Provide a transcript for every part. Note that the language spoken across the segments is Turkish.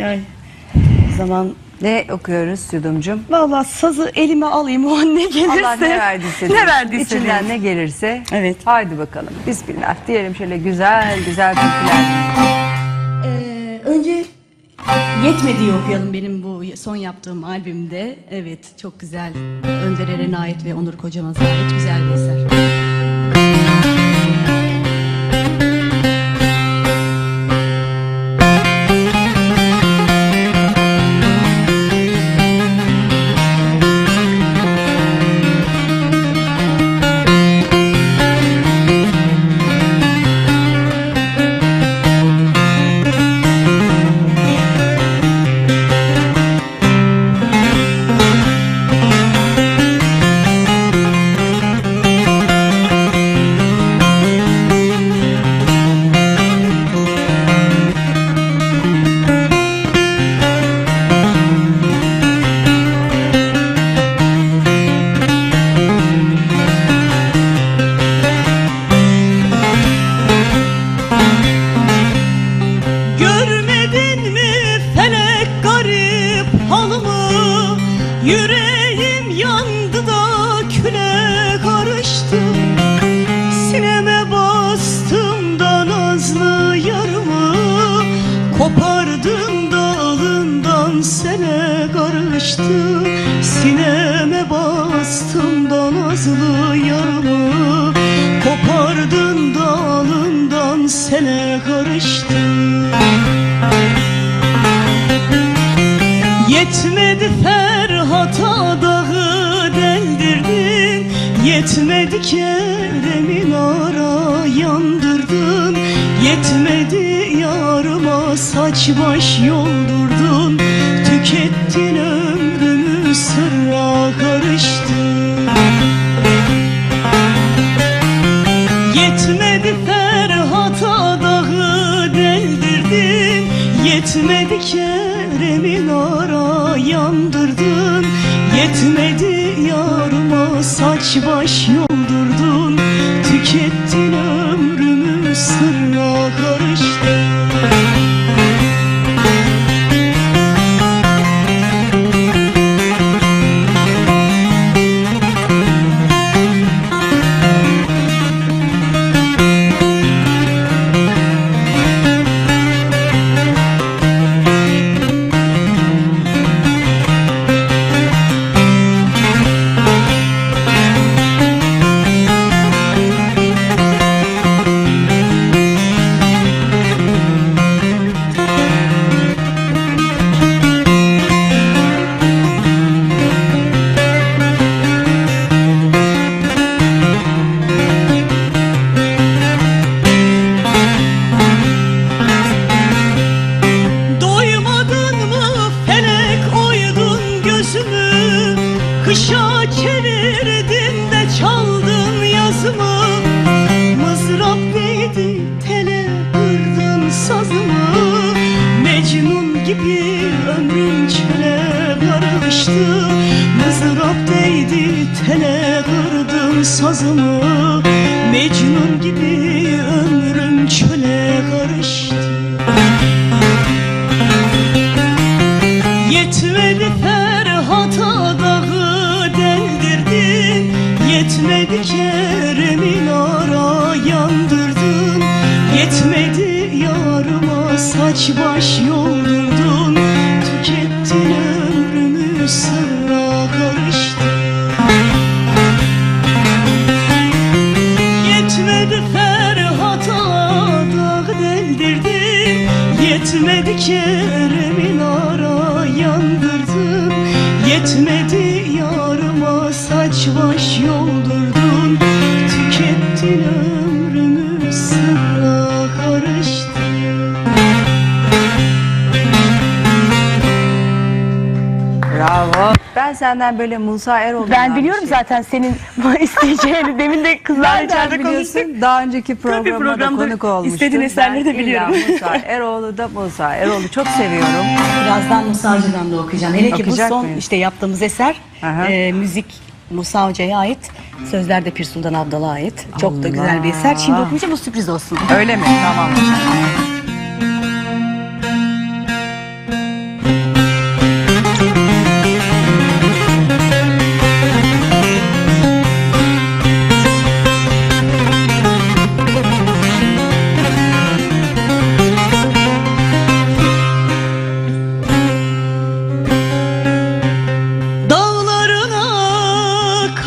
Yani zaman Ne okuyoruz Yudumcum? Vallahi sazı elime alayım o an ne gelirse. Allah ne verdiyse. Ne verdiyse. İçinden diyorsun. ne gelirse. Evet. Haydi bakalım. Bismillah diyelim şöyle güzel güzel türküler. Ee, önce Yetmediği okuyalım benim bu son yaptığım albümde. Evet çok güzel. Önder Eren'e ait ve Onur Kocamaz'a ait güzel bir eser. Nazlı yarımı Kopardın dalından sene karıştı. Yetmedi Ferhat'a dağı deldirdin. Yetmedi Kerem'in ara yandırdın. Yetmedi yarıma saç baş yoldurdun. Tükettin ömrümü sırra Yetmedi Ferhat'a dağı deldirdin Yetmedi Kerem'in ara yandırdın. Yetmedi yarıma saç baş yoldurdun. Tükettin ömrümü sırra Yetmedi senden böyle Musa Eroğlu'ndan Ben biliyorum şey- zaten senin isteyeceğini. Demin de kızlarla Nereden içeride konuştuk. biliyorsun? Daha önceki programda, programda da konuk olmuştun. istediğin eserleri de biliyorum. Musa Eroğlu da Musa Eroğlu çok seviyorum. Birazdan Musa Hoca'dan da okuyacağım. Hele ki bu son mıyız? işte yaptığımız eser Aha. e, müzik Musa Hoca'ya ait. Sözler de Pir Sultan Abdal'a ait. Çok da güzel bir eser. Şimdi Allah. okuyacağım bu sürpriz olsun. Öyle mi? Tamam.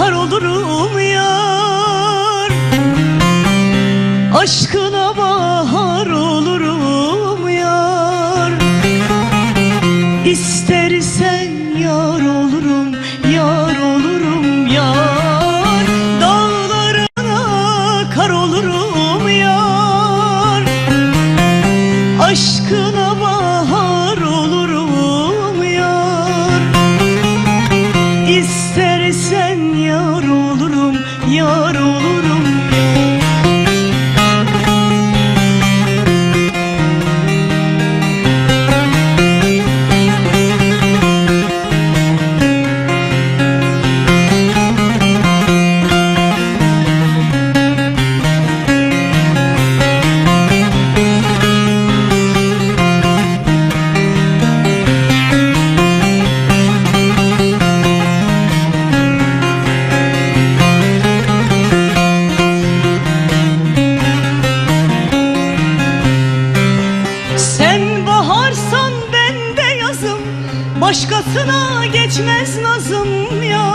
kar olurum yar. Aşkına Başkasına geçmez nazım ya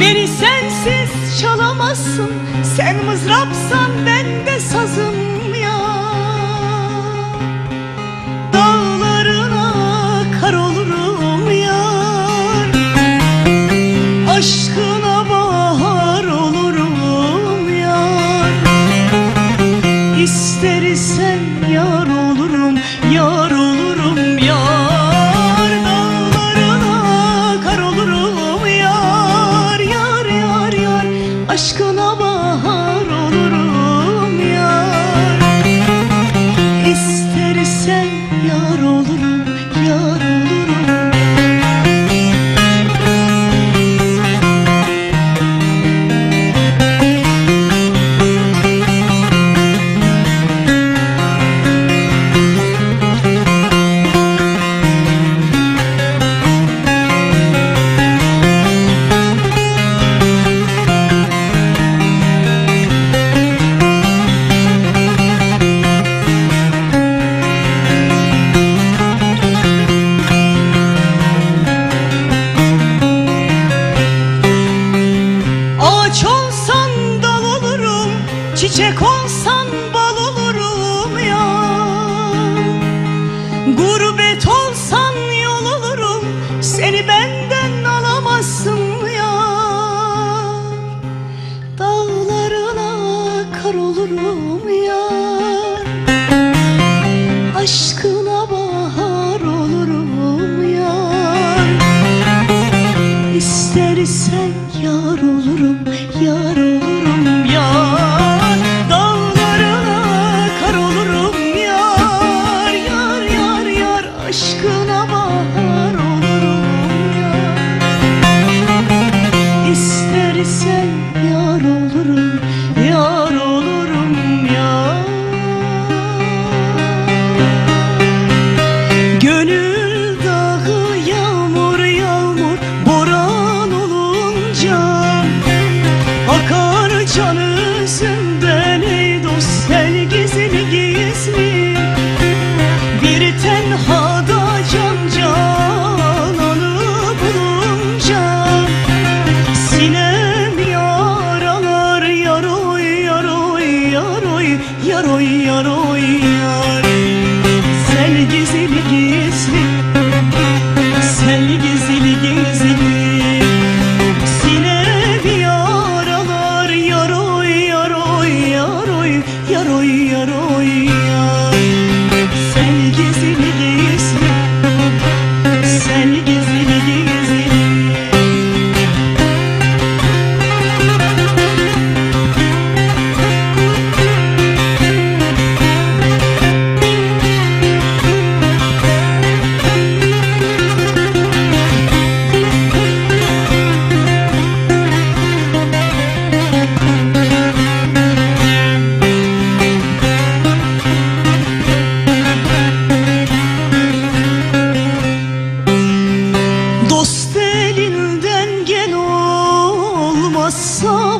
Beni sensiz çalamazsın Sen mızrapsan ben de sazım ya Dağlarına kar olurum yar Aşkına bahar olurum yar. İsterim 무릎에 저 oh, oh.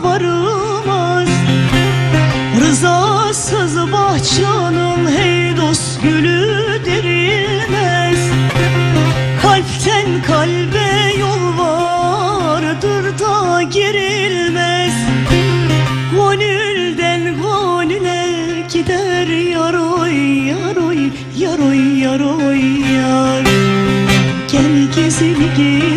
varılmaz. Rızasız bahçanın hey dost gülü derilmez Kalpten kalbe yol vardır da gerilmez Gönülden gönüle gider yaroy yaroy yaroy yaroy yar. Gel gezini gel